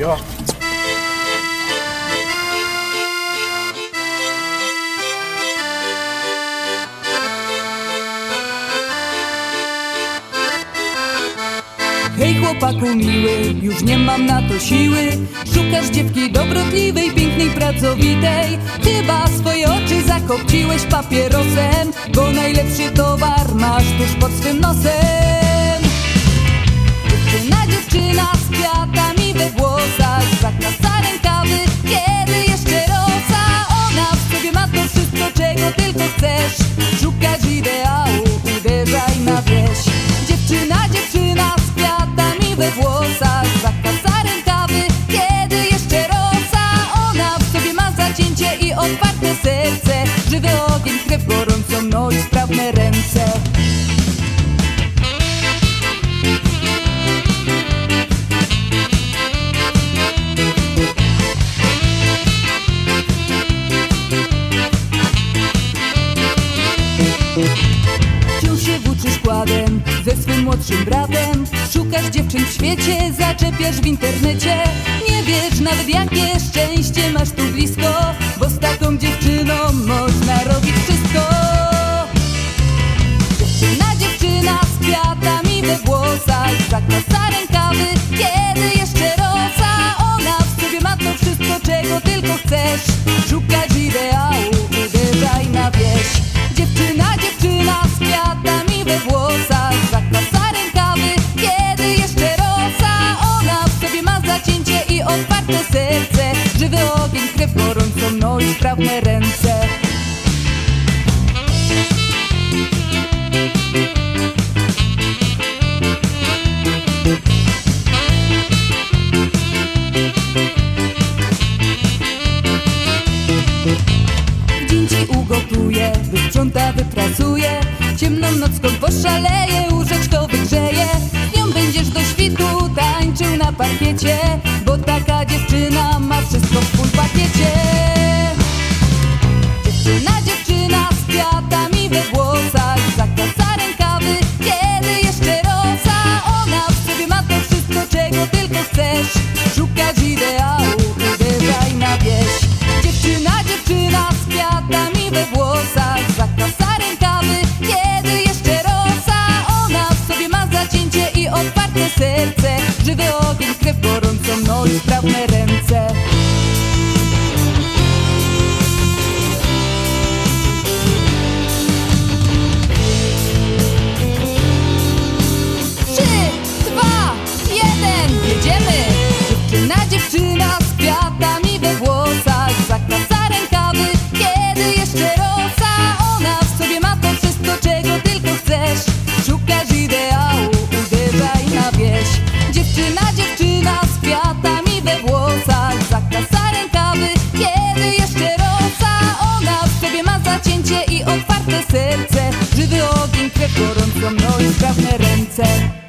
Hej chłopaku miły, już nie mam na to siły. Szukasz dziewki dobrotliwej, pięknej, pracowitej. Chyba swoje oczy zakopciłeś papierosem Bo najlepszy towar masz tuż pod swym nosem Wciąż się włóczysz kładem ze swym młodszym bratem. Szukasz dziewczyn w świecie, zaczepiasz w internecie. Nie wiesz nawet jakie szczęście masz tu blisko Bo z taką dziewczyną można robić wszystko no i sprawne ręce. Dzień wysprząta, wypracuje Ciemną nocką poszaleje, łóżeczko wygrzeje. Nią będziesz do świtu tańczył na parkiecie serce Dziewczyna, dziewczyna z kwiatami we włosach. Zakrasa rękawy, kiedy jeszcze rosa. Ona w sobie ma zacięcie i otwarte serce. Żywy ogień, krew gorącą, no i sprawne ręce